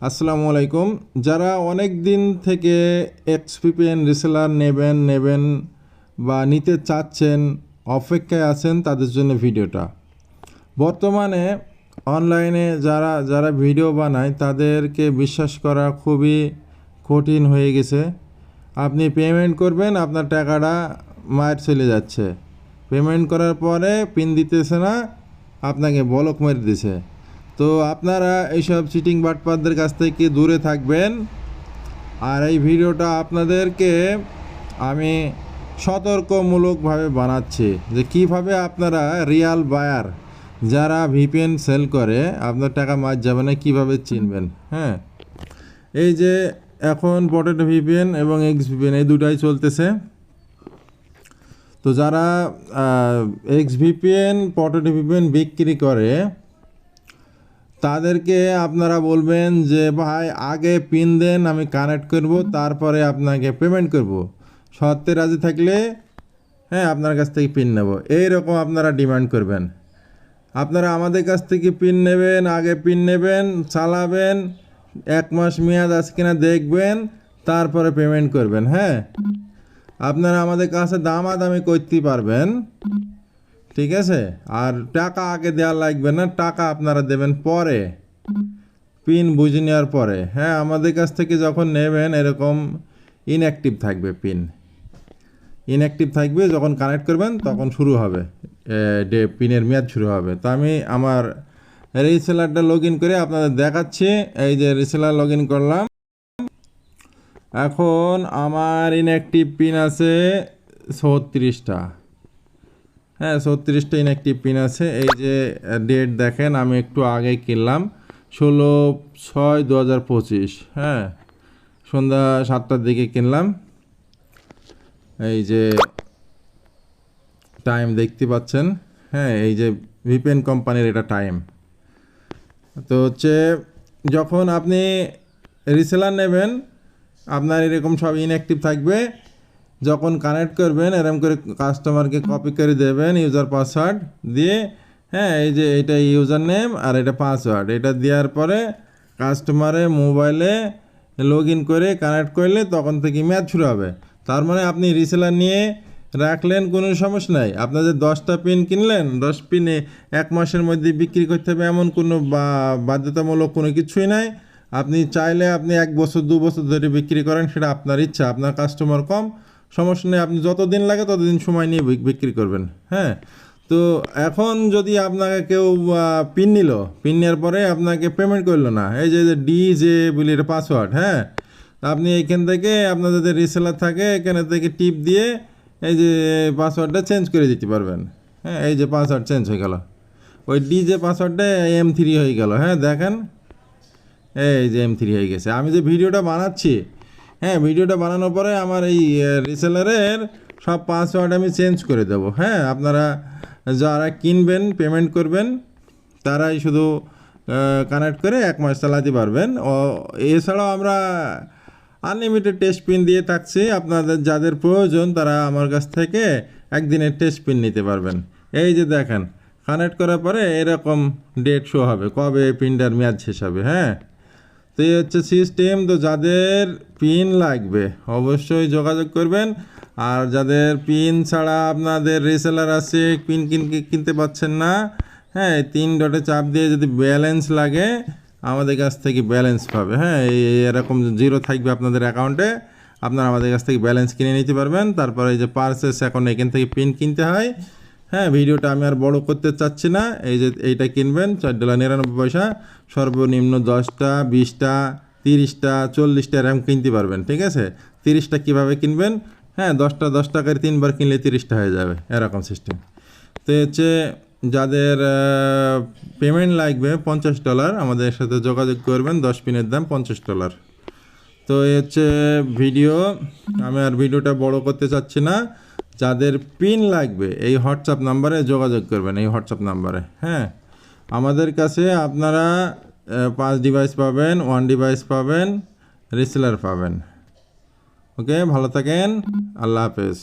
আসসালামু আলাইকুম। যারা অনেক দিন থেকে এক্সপিপিএন রিসেলার নেবেন নেবেন বা নিতে চাচ্ছেন, অপেক্ষায় আছেন তাদের জন্য ভিডিওটা। বর্তমানে অনলাইনে যারা যারা ভিডিও বানায় তাদেরকে বিশ্বাস করা খুবই কঠিন হয়ে গেছে। আপনি পেমেন্ট করবেন, আপনার টাকাটা মায়ের চলে যাচ্ছে। পেমেন্ট করার পরে পিন দিতেছে না, আপনাকে বলক মেরে দিছে। তো আপনারা এইসব চিটিং বাটপারদের কাছ থেকে দূরে থাকবেন। আর এই ভিডিওটা আপনাদেরকে আমি সতর্কমূলকভাবে বানাচ্ছি যে কীভাবে আপনারা রিয়াল বায়ার যারা ভিপিএন সেল করে, আপনার টাকা মাছ যাবে না, কীভাবে চিনবেন? হ্যাঁ। এই যে এখন পটেটো ভিপিএন এবং এক্স ভিপিএন এই দুটাই চলতেছে। তো যারা এক্স ভিপিএন পটেটো ভিপিএন বিক্রি করে তাদেরকে আপনারা বলবেন যে ভাই আগে পিন দেন আমি কানেক্ট করব তারপরে আপনাকে পেমেন্ট করব। সত্যি রাজি থাকলে হ্যাঁ আপনার কাছ থেকে পিন নেব। এইরকম আপনারা ডিমান্ড করবেন। আপনারা আমাদের কাছ থেকে পিন নেবেন আগে পিন নেবেন চালাবেন এক মাস মেয়াদ আছে কিনা দেখবেন তারপরে পেমেন্ট করবেন হ্যাঁ? আপনারা আমাদের কাছে দামাদামি করতে পারবেন। ঠিক আছে? আর টাকা আগে দেওয়া লাগবে না, টাকা আপনারা দেবেন পরে। পিন বুঝে নেওয়ার পরে। হ্যাঁ আমাদের কাছ থেকে যখন নেবেন, এরকম ইনঅ্যাক্টিভ থাকবে পিন। ইনঅ্যাক্টিভ থাকবে, যখন কানেক্ট করবেন, তখন শুরু হবে। ডে, পিনের মেয়াদ শুরু হবে। তো আমি আমার রিসেলারটা লগ ইন করে আপনাদের দেখাচ্ছি। এই যে রিসেলার লগ করলাম। এখন আমার ইনঅ্যাক্টিভ পিন আছে ছত্রিশটা। হ্যাঁ ছত্রিশটা ইনঅ্যাক্টিভ পিন আছে। এই যে ডেট দেখেন, আমি একটু আগে কিনলাম। ষোলো ছয় দু হাজার পঁচিশ হ্যাঁ। সন্ধ্যা সাতটার দিকে কিনলাম। এই যে টাইম দেখতে পাচ্ছেন। হ্যাঁ এই যে ভিপেন কোম্পানির এটা টাইম তো হচ্ছে, যখন আপনি রিসেলার নেবেন, আপনার এরকম সব ইনঅ্যাক্টিভ থাকবে। যখন কানেক্ট করবেন এরকম করে কাস্টমারকে কপি করে দেবেন ইউজার পাসওয়ার্ড দিয়ে। হ্যাঁ এই যে এটা ইউজার নেম আর এটা পাসওয়ার্ড এটা দেওয়ার পরে কাস্টমারে মোবাইলে লগ ইন করে কানেক্ট করলে তখন থেকে ম্যাচ শুরু হবে। তার মানে আপনি রিসেলার নিয়ে রাখলেন, কোনো সমস্যা নাই। আপনাদের দশটা পিন কিনলেন, দশ পিনে এক মাসের মধ্যে বিক্রি করতে হবে এমন কোনো বাধ্যতামূলক কোনো কিছুই নাই। আপনি চাইলে আপনি এক বছর, দু বছর ধরে বিক্রি করেন, সেটা আপনার ইচ্ছা, আপনার কাস্টমার কম। সমস্যা নেই, আপনি যতদিন লাগে ততদিন সময় নিয়ে বিক্রি করবেন হ্যাঁ? তো এখন যদি আপনাকে কেউ পিন নিল পিন নেওয়ার পরে আপনাকে পেমেন্ট করল না, এই যে ডি জে বলি এটা পাসওয়ার্ড হ্যাঁ? আপনি এখান থেকে আপনাদের যে রিসেলার থাকে, এখানে থেকে টিপ দিয়ে এই যে পাসওয়ার্ডটা চেঞ্জ করে দিতে পারবেন হ্যাঁ? এই যে পাসওয়ার্ড চেঞ্জ হয়ে গেল। ওই ডি যে পাসওয়ার্ডটা এম থ্রি হয়ে গেল হ্যাঁ? দেখেন, এই যে এম থ্রি হয়ে গেছে। আমি যে ভিডিওটা বানাচ্ছি হ্যাঁ ভিডিওটা বানানোর পরে আমার এই রিসেলারের সব পাসওয়ার্ড আমি চেঞ্জ করে দেব। হ্যাঁ আপনারা যারা কিনবেন পেমেন্ট করবেন, তারাই শুধু কানেক্ট করে এক মাস চালাতে পারবেন। ও, এছাড়াও আমরা আনলিমিটেড টেস্ট পিন দিয়ে থাকছি। আপনাদের যাদের প্রয়োজন, তারা আমার কাছ থেকে একদিনের টেস্ট পিন নিতে পারবেন। এই যে দেখেন কানেক্ট করার পরে এরকম ডেট শো হবে, কবে পিনটার মেয়াদ শেষ হবে হ্যাঁ? তো এই হচ্ছে সিস্টেম তো যাদের পিন লাগবে অবশ্যই যোগাযোগ করবেন। আর যাদের পিন ছাড়া আপনাদের রিসেলার আছে পিন কিন কিনতে পাচ্ছেন না হ্যাঁ তিন ডটে চাপ দিয়ে যদি ব্যালেন্স লাগে, আমাদের কাছ থেকে ব্যালেন্স পাবে। হ্যাঁ এরকম জিরো থাকবে আপনাদের অ্যাকাউন্টে আপনারা আমাদের কাছ থেকে ব্যালেন্স কিনে নিতে পারবেন। তারপরে এই যে পার্সেস এখন এখান থেকে পিন কিনতে হয়। হ্যাঁ ভিডিওটা আমি আর বড় করতে চাচ্ছি না। এই যে এইটা কিনবেন, চার ডলার নিরানব্বই পয়সা, সর্বনিম্ন দশটা, বিশটা, তিরিশটা, চল্লিশটা এরকম কিনতে পারবেন, ঠিক আছে? তিরিশটা কীভাবে কিনবেন? হ্যাঁ দশটা দশ টাকার তিনবার কিনলে তিরিশটা হয়ে যাবে, এরকম সিস্টেম তো হচ্ছে যাদের পেমেন্ট লাগবে পঞ্চাশ ডলার, আমাদের সাথে যোগাযোগ করবেন দশ পিনের দাম পঞ্চাশ ডলার। তো হচ্ছে ভিডিও আমি আর ভিডিওটা বড় করতে চাচ্ছি না। যাদের পিন লাগবে, এই হোয়াটসঅ্যাপ নাম্বারে যোগাযোগ করবেন, এই হোয়াটসঅ্যাপ নাম্বারে হ্যাঁ? আমাদের কাছে আপনারা পাঁচ ডিভাইস পাবেন ওয়ান ডিভাইস পাবেন রিসেলার পাবেন। ওকে ভালো থাকেন, আল্লাহ হাফেজ।